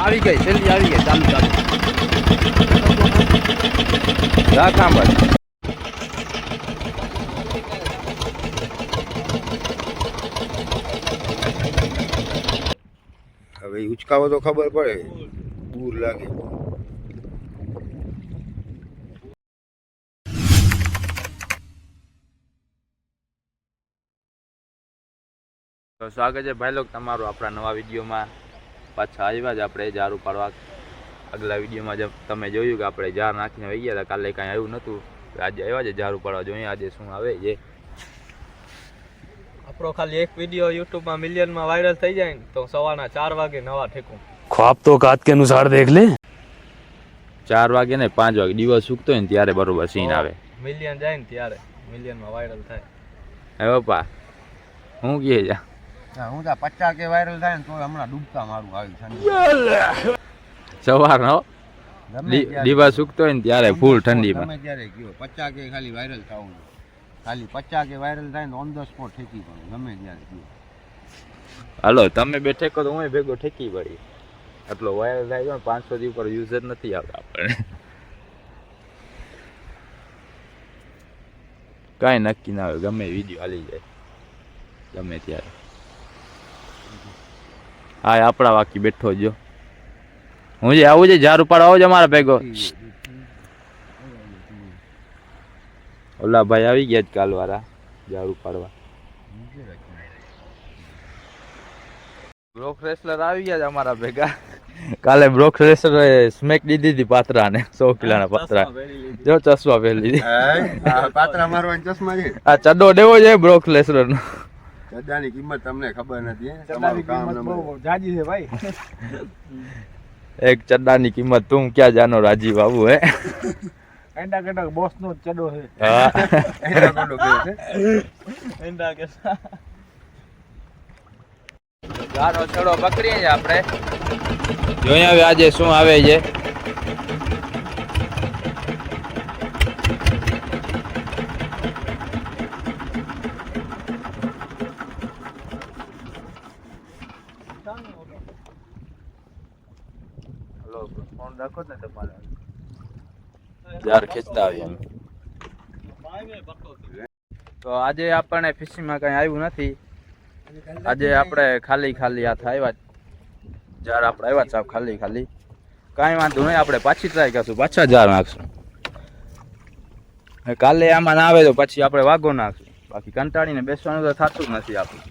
આવી ગઈ, છેલ્લી આવી ગઈ, ચાલુ ચાલુ. રાખ હવે ઉચકાવો તો ખબર પડે. દૂર લાગે. તો સ્વાગત છે ભાઈ લોક તમારું આપણા નવા વિડીયોમાં. પાછા આવ્યા જ આપણે ઝાડ ઉપાડવા આગલા વિડીયોમાં જ તમે જોયું કે આપણે ઝાડ નાખીને આવી ગયા હતા. કાલે કાંઈ આવ્યું નહોતું. આજે આવ્યા છે ઝાડ ઉપાડવા જોઈએ આજે શું આવે જે આપણો ખાલી એક વીડિયો યુટ્યુબમાં મિલિયનમાં વાયરલ થઈ જાય ને તો સવારના ચાર વાગે નવા ઠેકું. ખ્વાબ તો કાત કેનું અનુસાર દેખ લે. ચાર વાગે ને પાંચ વાગે. દિવસ સુકતો હોય ને ત્યારે બરોબર સીન આવે. મિલિયન જાય ને ત્યારે. મિલિયનમાં વાયરલ થાય. હે પપ્પા હું કહે જા હું તો પચાસ કે વાયરલ થાય ને તો હમણાં ડૂબકા મારું આવી સવારનો? ગમે સુકતો. હોય ને ત્યારે ફૂલ ઠંડીમાં. ગમે ત્યારે કયો પચાસ કે ખાલી વાયરલ થવું ખાલી પચાસ કે વાયરલ થાય ને ઓન ધ સ્પોટ ઠેકી પડે. ગમે ત્યારે કયો હાલો તમે બે ઠેકો તો હું ભેગો ઠેકી પડી. એટલો વાયરલ થાય છે પાંચસો થી ઉપર યુઝર નથી આવતા આપણને કાંઈ નક્કી ના હોય ગમે વીડિયો હાલી જાય. ગમે ત્યારે. હા આપણા વાકી બેઠો જો હું જે આવું છે ઝાડ ઉપાડ આવો છે અમારા ભેગો. ઓલા ભાઈ આવી ગયા જ કાલ વાળા ઝાડ ઉપાડવા. બ્રોક રેસલર આવી ગયા છે અમારા ભેગા. કાલે બ્રોક રેસલર સ્મેક દીધી હતી પાત્રાને સો કિલાના પાત્રા. જો ચશ્મા પહેરી લીધી. પાત્રા મારવાની ચશ્મા છે? આ ચડ્ડો દેવો છે બ્રોક રેસલર નો ચડાની કિંમત તમને ખબર નથી? તમારું કામ જાજી છે ભાઈ. એક ચડાની કિંમત તું ક્યાં જાનો રાજીવ બાબુ હે? એંડા કટક બોસ નો ચડો છે. હા. કોડો છે? એંડા કે ગાનો ચડો પકડીએ આપણે. જોઈએ હવે આજે શું આવે છે હલો ફોન રાખો ને તમારે જાર ખેંચતા આવીએ તો આજે આપણને ફિશિંગમાં કઈ આવ્યું નથી. આજે આપણે ખાલી ખાલી હાથ આવ્યા જાર આપણે આવ્યા સાહેબ ખાલી ખાલી. કાંઈ વાંધો નહીં, આપણે પાછી ટ્રાય કરશું, પાછા જાર નાખશું. કાલે આમાં ના આવે તો પછી આપણે વાઘો નાખશું. બાકી કંટાળીને બેસવાનું તો થતું નથી આપણું.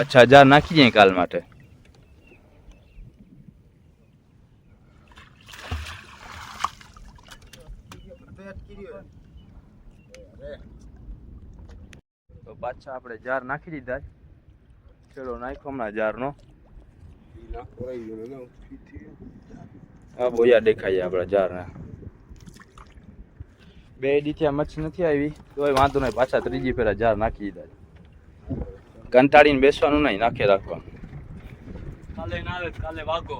અચ્છા, જાર નાખી દઈએ કાલ માટે તો પાછા આપણે જાર નાખી દીધા છેડો નાખ્યો હમણાં જારનો. આ બોયા દેખાય આપણા જારના. બે દીથી મચ્છી નથી આવી તોય વાંધો નહીં પાછા ત્રીજી ફેરા જાર નાખી દીધા કંટાળીને બેસવાનું નહીં નાખે રાખવાનું. કાલે ના આવે કાલે વાગો.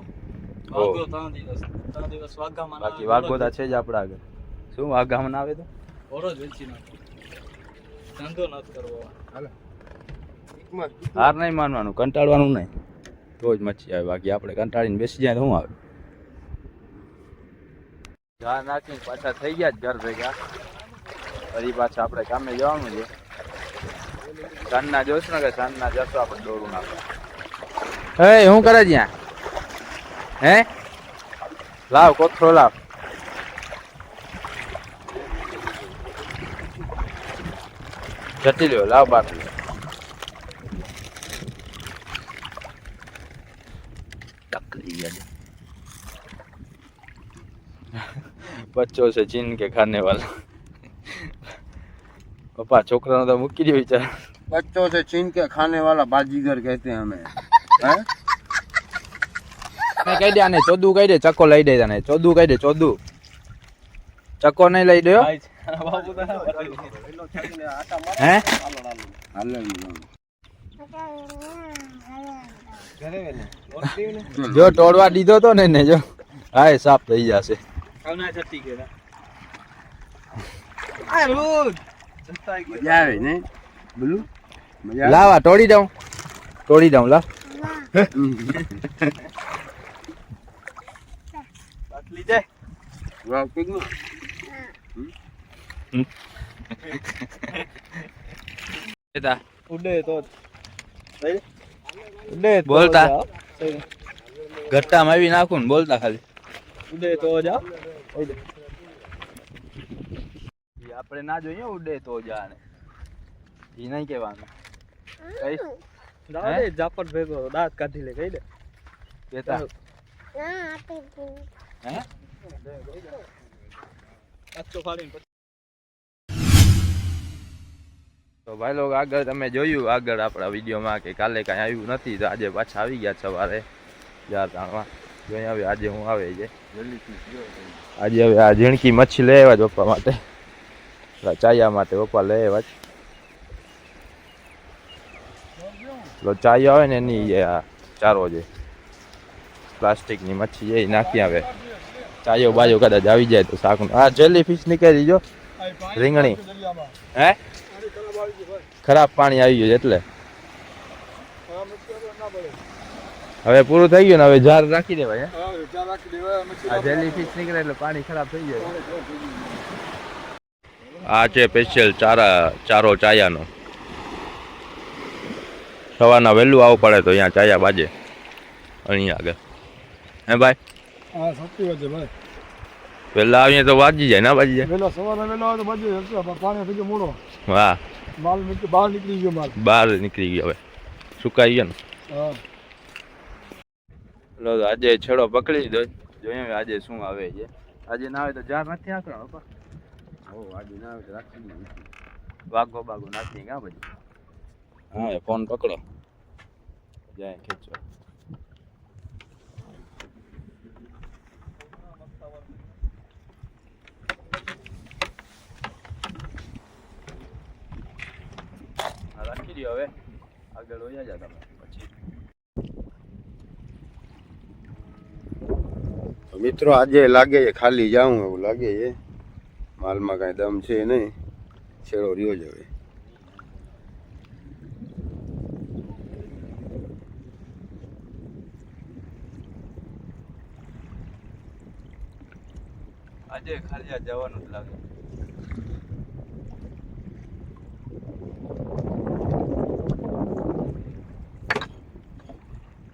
વાગો ત્રણ દિવસ ત્રણ દિવસ વાગામાં બાકી આવે, છે જ આપણા આગળ. શું વાઘામાં ના આવે તો? ઓરો જ વેચી નાખો. ધંધો નથી કરવો. હાર નહીં માનવાનું કંટાળવાનું નહીં. તો જ મચ્છી આવે બાકી આપણે કંટાળીને બેસી જાય તો શું આવે? ઘા નાખીને પાછા થઈ ગયા જ ઘર ભેગા. ફરી પાછા આપણે કામે જવાનું છે. સાંજના જોશું ને કે સાંજના જશો આપણે દોરું નાખવા. હે શું કરે જ્યાં? હે? લાવ કોથરો લાવ. જતી રહ્યો લાવ બચ્ચો છે ચીન કે ખાને વાલા પપ્પા છોકરાનો તો મૂકી દે વિચાર. બચ્ચો છે ચીન કે ખાને વાલા બાજીગર કહેતે અમે. હે? કહી દે આને ચોદુ કહી દે ચક્કો લઈ દે તને. ચોદુ કહી દે ચોદુ. ચક્કો નહીં લઈ દો. હે? જો તોડવા દીધો તો ને ને જો. હા એ સાફ થઈ જશે. મજા આવે ને? બોલું. લાવા તોડી દઉં. તોડી દઉં લા જાય વાહ બેટા ઉડે તો. ઉડે બોલતા. ઘટ્ટા આવી નાખું ને બોલતા ખાલી. ઉડે તો જાઓ આપણે ના જોઈએ ઉડે તો જાણે એ નહીં કહેવાનું. કઈ? હે? જાપટ ભેગો દાંત કાઢી લે કહી દે. બેટા હે? કાચો ફાડીને તો ભાઈ લોકો આગળ તમે જોયું, આગળ આપણા વિડીયોમાં કે કાલે કાંઈ આવ્યું નથી, તો આજે પાછા આવી ગયા સવારે ચાર ત્રણમાં જોઈ હવે આજે હું આવે છે. આજે હવે આ ઝીણકી મચ્છી લઈ આવ્યા પપ્પા માટે. ચાયા માટે પપ્પા લઈ આવ્યા પેલો ચાયો આવે ને એની ચારો છે પ્લાસ્ટિકની મચ્છી એ નાખી આવે. ચાયો બાજો કદાચ આવી જાય તો શાકનું. આ જેલી ફિશ નીકળી જો. રીંગણી. હે? ખરાબ પાણી આવી ગયું છે એટલે. હવે પૂરું થઈ ગયું ને હવે જાર રાખી દેવાય આ જેલી ફિશ નીકળે એટલે પાણી ખરાબ થઈ જાય. આ છે સ્પેશિયલ ચારા ચારો ચાયાનો. સવારના વહેલું આવવું પડે તો અહીંયા ચાયા બાજે અહીંયા આગળ. હે ભાઈ? વહેલા આવીએ તો વાજી જાય ના વાજી જાય વહેલા સવારે વહેલા આવે તો બાજુ જાય પાણી થઈ ગયો મોડો. વાહ. માલ બહાર નીકળી ગયો માલ. બહાર નીકળી ગયો હવે. સુકાઈ ગયો ને. હા. લો આજે છેડો પકડી લીધો. જોઈએ આજે શું આવે છે. આજે ના આવે તો જાર નથી આકરણ હો આજે ના આવે તો રાખી દીધું વાઘો બાગો નાખી ક્યાં પછી હા ફોન પકડો. જાય દો હવે આગળ હોય જા તમે પછી. મિત્રો આજે લાગે છે ખાલી જાઉં એવું લાગે છે. માલમાં કાંઈ દમ છે નહીં. છેડો રહ્યો જ હવે. આજે ખાલી જવાનું જ લાગે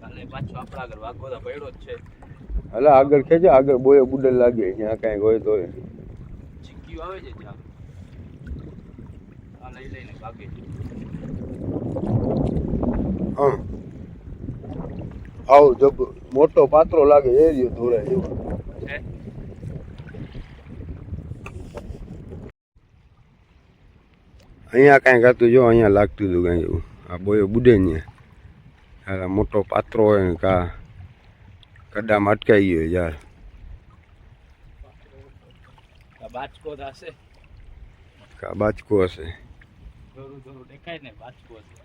કાલે પાછો આપણા આગળ વાઘો તો પડ્યો જ છે. એટલે આગળ ખેંચે આગળ બોય બુડલ લાગે ત્યાં કાંઈ હોય તો ચીક્યું આવે છે ત્યાં આ લઈ લઈને ભાગે. હા આવો જબ મોટો પાત્રો લાગે એ રહ્યો ધોરાય જેવો અહીંયા કાંઈ ગાતું જો અહીંયા લાગતું હતું કાંઈ એવું. આ બોયો બુડે હાલા મોટો પાત્રો હોય ને કા કડામાં અટકાઈ ગયો યાર. બાચકો થશે કા બાચકો હશે. થોડું થોડું દેખાય ને બાચકો છે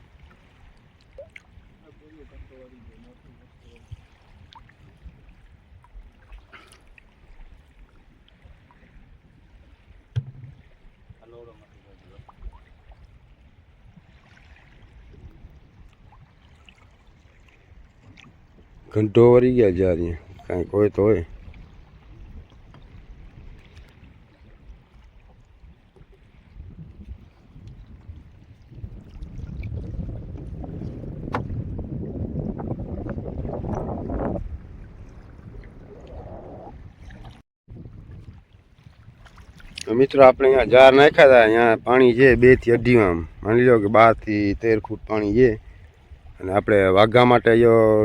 ઘંટો વળી ગયા યાર અહીંયા કાંઈક હોય તો હોય તો મિત્રો આપણે અહીંયા જાર નાખ્યા હતા અહીંયા પાણી છે બેથી અઢીમાં માની લો કે બારથી તેર ફૂટ પાણી છે અને આપણે વાઘા માટે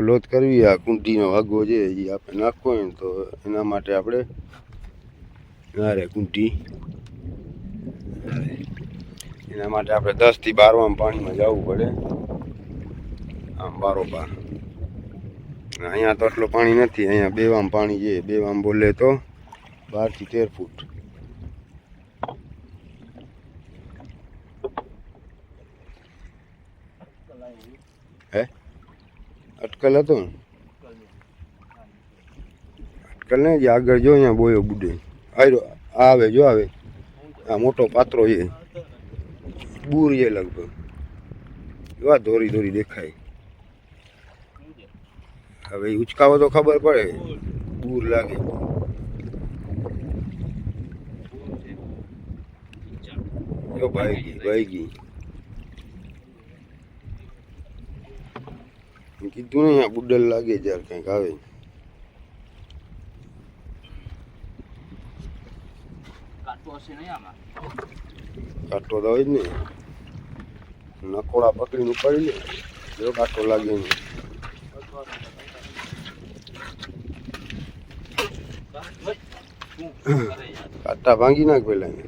લોત કરવી, આ કુંઠીનો વાઘો છે એ આપણે નાખવો હોય તો એના માટે આપણે નારે કુંઠી એના માટે આપણે દસથી બારવામ પાણીમાં જવું પડે. આમ બારોબાર અહીંયા તો એટલું પાણી નથી, અહીંયા બેવામાં પાણી છે બેવામાં બોલે તો બારથી તેર ફૂટ હે અટકલ હતો. ને અટકલ ને જે આગળ જો અહીંયા બોયો બુડે. આયરો, આવે, જો આવે. આ મોટો પાત્રો છે. બૂર છે લગભગ. એવા ધોરી ધોરી દેખાય. હવે ઉચકાવો તો ખબર પડે. બૂર લાગે. ભાઈ ગઈ ભાઈ ગઈ. કીધું ને અહીંયા બુડલ લાગે જ્યારે કંઈક આવે. નહીં કાંટો તો હોય જ નકોડા પકડીને ઉપાડી લે જો કાંટો લાગે ને કાંટા ભાંગી નાખ પેલા એને.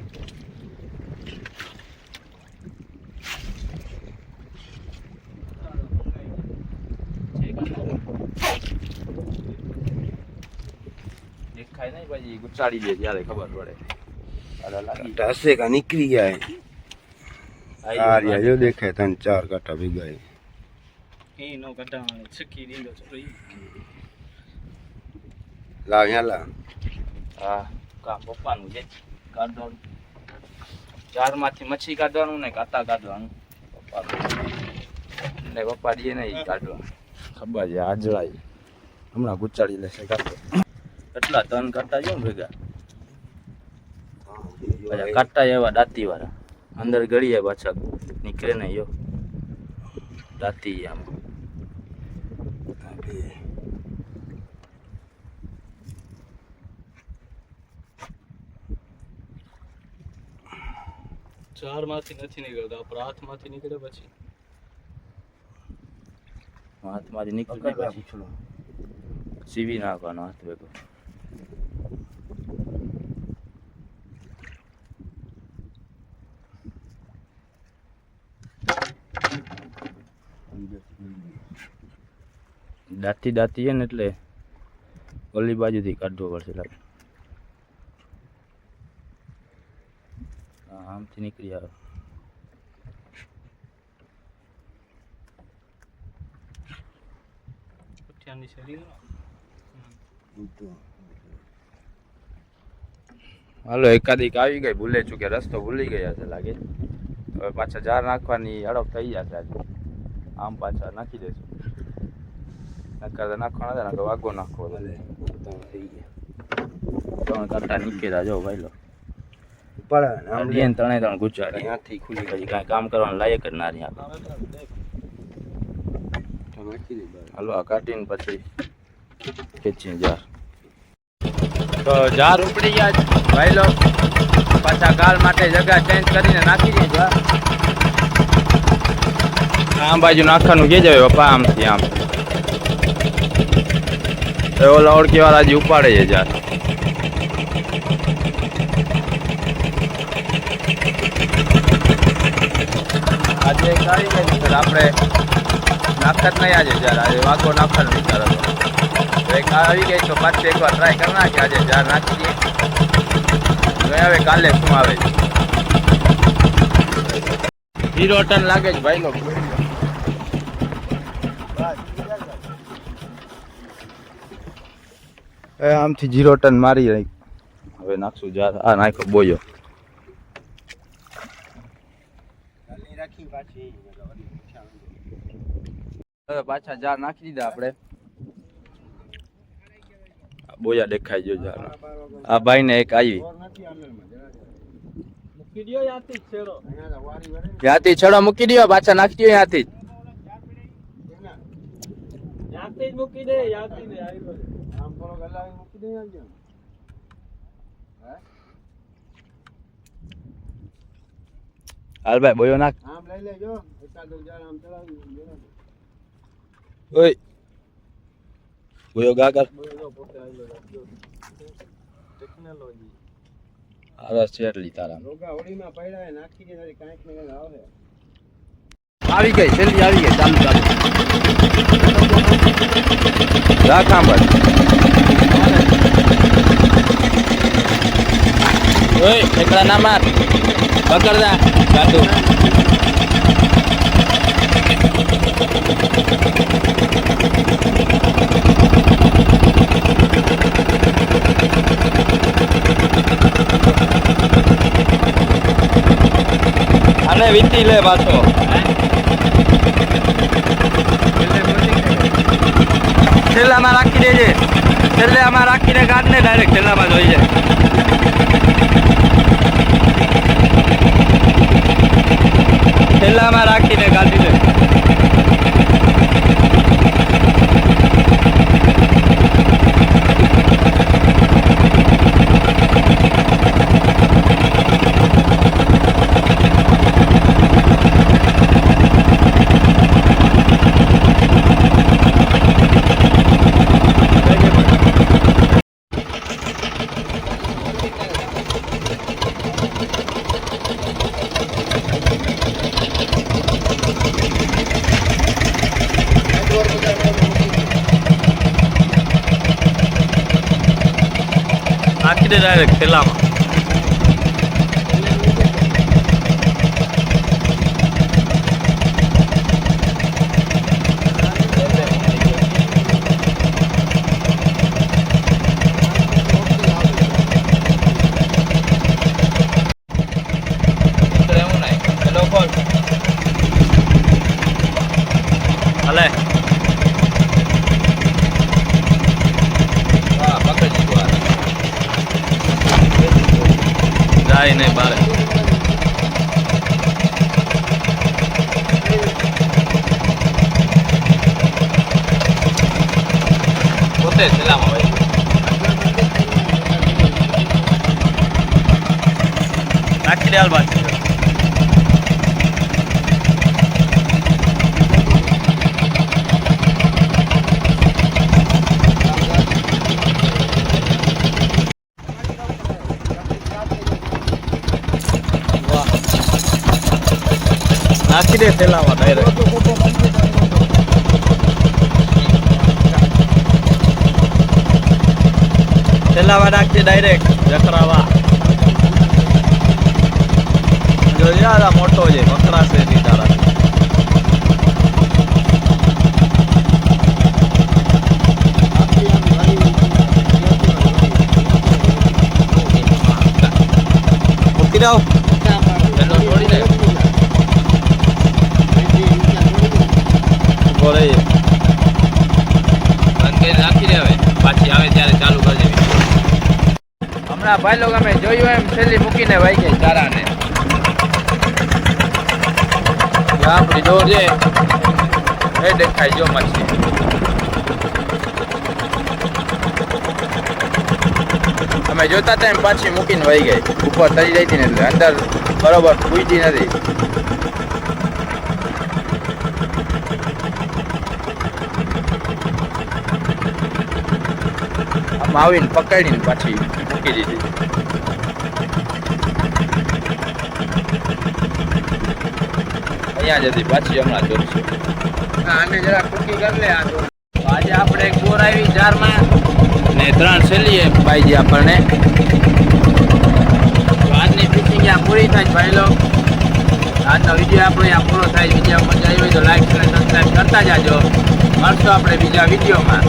દેખાય ગુચાડી દે જ્યારે ખબર પડે. લાગી કા નીકળી ગયા આર્યા જો દેખાય ત્રણ ચાર કાંટા ભેગા એ. નો કાંટા છકી દીધો છોરી લાવ અહીંયા લાવ. હા કા પપ્પાનું છે? કાઢવાનું ચારમાંથી મચ્છી કાઢવાનું ને કાતા કાઢવાનું પપ્પા ને પપ્પા દે નહીં કાઢવાનું ખબર છે આજળાઈ. હમણાં ગુચાડી લેશે કાઢો એટલા ત્રણ કાંટા જો ભેગા. પાછા કાંટા એવા દાંતી વાળા અંદર ગળીએ પાછા. નીકળે ને યો દાંતી આમ. ચારમાંથી નથી નીકળતા આપણા હાથમાંથી નીકળે પછી. હાથમાંથી નીકળી પછી. સીવી નાખવાનો હાથ ભેગો. દાંતી દાંતી છે ને એટલે ઓલી બાજુથી કાઢવો પડશે લાગે. હા, આમથી નીકળી આવે. હાલો એકાદીક આવી ગઈ ભૂલે ચૂકે રસ્તો ભૂલી ગયા છે લાગે. હવે પાછા જાર નાખવાની અડપ થઈ જશે આમ પાછા નાખી દઈશું નકર નાખવાના હતા નકર વાગો નાખવો હતો. ત્રણ કાંટા નીકળ્યા જો ભાઈ લો ને આમ લે. અડીએ ને ત્રણે ત્રણ ગુચારી અહીંયાથી ખુલી પછી કાંઈ કામ કરવાનું લાયક જ ના રહ્યા. હાલો આ કાઢીને પછી ખેંચીને જાર તો જાર ઉપડી ગયા ભાઈ લો પાછા ગાલ માટે જગા ચેન્જ કરીને નાખી દે જાર આમ બાજુ નાખવાનું કે જાય પપ્પા આમથી આમ એ ઓલા ઓળખી વાળા જ ઉપાડે છે જાત આજે કાઢી આવી સર આપણે નાખત નહીં આજે જ્યારે, આજે વાઘો નાખવાનો વિચાર હતો. એક આવી ગઈ, તો પાછી એકવાર ટ્રાય કરી નાખીએ, આજે જાર નાખી દઈએ હવે કાલે શું આવે છે? હીરો ટન લાગે છે ભાઈ એ આમથી જીરો ટન મારી રહી હવે નાખશું જાર આ નાખ્યો બોયો. હવે પાછા જાર નાખી દીધા આપણે. બોયા દેખાઈ ગયો જાર આ ભાઈને એક આવી. ત્યાંથી છેડો. મૂકી દો પાછા નાખી દો ત્યાંથી જ. યાથી જ મૂકી દે યાથી ને આવી ગયો આમ થોડો ગલાવી મૂકી દે આવજો. હાલ ભાઈ બોયો નાખ. આમ લઈ લેજો. એકાદ હજાર આમ ચલાવી ઓય. બોયો ગા કર ટેકનોલોજી હવે શેરલી તારા રોગા હોળીમાં પડ્યા નાખી દે કાંઈક ને કાંઈક આવે. આવી ગઈ છેલ્લી આવી ગઈ ચાલુ ચાલુ. રાખ આમ ભાઈ ઓય એકલા ના માર પકડદા ગાડું અને વીતી લે પાછો. છેલ્લામાં રાખી દેજે. છેલ્લે આમાં રાખીને કાઢને ડાયરેક્ટ થેલામાં જોઈ જાય થેલામાં રાખીને કાઢી દે નાખી દે ડાયરેક્ટ થેલામાં હલે જાય નહીં બારે પોતે થેલામાં હોય નાખી દે હાલ બાકી નાખી દે થેલામાં ડાયરેક્ટ. થેલામાં નાખજે ડાયરેક્ટ જખરાવા. જો યાર મોટો છે બકરા છે તારા. મૂકી દો પેલો છોડી દે. ઊભો રહી બંધ રાખી દે હવે પાછી આવે ત્યારે ચાલુ કરી દેવી. હમણાં ભાઈ લોકો અમે જોયું એમ છેલ્લી મૂકીને વાઈ ગઈ ચારાને આપણી દોર છે. એ દેખાય જો મચ્છી અમે જોતા હતા એમ પાછી મૂકીને વહી ગઈ. ઉપર તરી જઈ હતી ને અંદર બરોબર પૂજતી નથી. આમાં આવીને પકડીને પાછી મૂકી દીધી. અહીંયા જ હતી પાછી હમણાં જોઈશું. આને જરા કુકી કરી લે આજે આપણે એક બોર આવી જારમાં ને ત્રણ સેલીએ પાઈ આપણને. આજની ફિશિંગ આ પૂરી થાય ભાઈ લો આજનો વીડિયો આપણો અહીંયા પૂરો થાય બીજા મજા આવી હોય તો લાઈક અને સબસ્ક્રાઈબ કરતા જાજો. મળશું આપણે બીજા વિડીયોમાં.